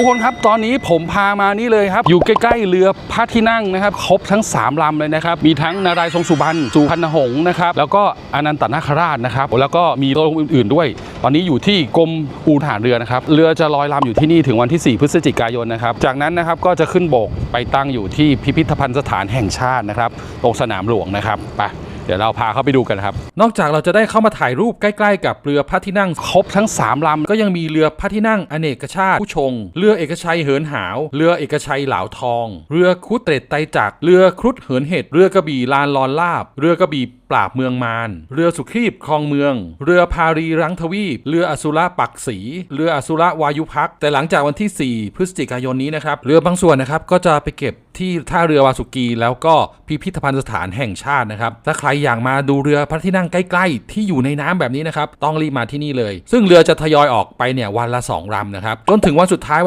ทุกคนครับตอนนี้ผมพามานี่เลยครับ อยู่ใกล้ ๆ เรือพระที่นั่งนะครับ ครบทั้ง 3 ลำเลยนะครับ มีทั้งนารายทรงสุบรรณสุพรรณหงษ์นะครับ แล้วก็อนันตนาคราชนะครับ แล้วก็มีโรงอื่น ๆ ด้วย ตอนนี้อยู่ที่กรมอู่ทหารเรือนะครับ เรือจะลอยลำอยู่ที่นี่ถึงวันที่ 4 พฤศจิกายนนะครับ จากนั้นนะครับก็จะขึ้นบกไปตั้งอยู่ที่พิพิธภัณฑ์สถานแห่งชาตินะครับตรงสนามหลวงนะครับไป ดี๋ยวเราพาเข้าไปดูกันครับ นอกจากเราจะได้เข้ามาถ่ายรูปใกล้ๆ กับเรือพระที่นั่งครบทั้ง 3 ลำ ก็ยังมีเรือพระที่นั่งอเนกชาติผู้ชง เรือเอกชัยเหินหาว เรือเอกชัยเหลาทอง เรือครุฑเตรดไตจัก เรือครุฑเหินเห็ด เรือกระบี่ลานลอนลาบ เรือกระบี่ ปราบเมืองมาร เรือสุครีบคลองเมือง เรือพารีรังทวีป เรืออสุรปักษีเรืออสุรวายุพัก แต่หลังจากวันที่ 4 พฤศจิกายนนี้นะครับ เรือบางส่วนนะครับก็จะไปเก็บที่ท่าเรือวาสุกีแล้วก็พิพิธภัณฑ์สถานแห่งชาตินะครับ ถ้าใครอยากมาดูเรือพระที่นั่งใกล้ๆ ที่อยู่ในน้ำแบบนี้นะครับ ต้องรีบมาที่นี่เลย ซึ่งเรือจะทยอยออกไปเนี่ยวันละ 2ลำนะครับ จนถึงวันสุดท้าย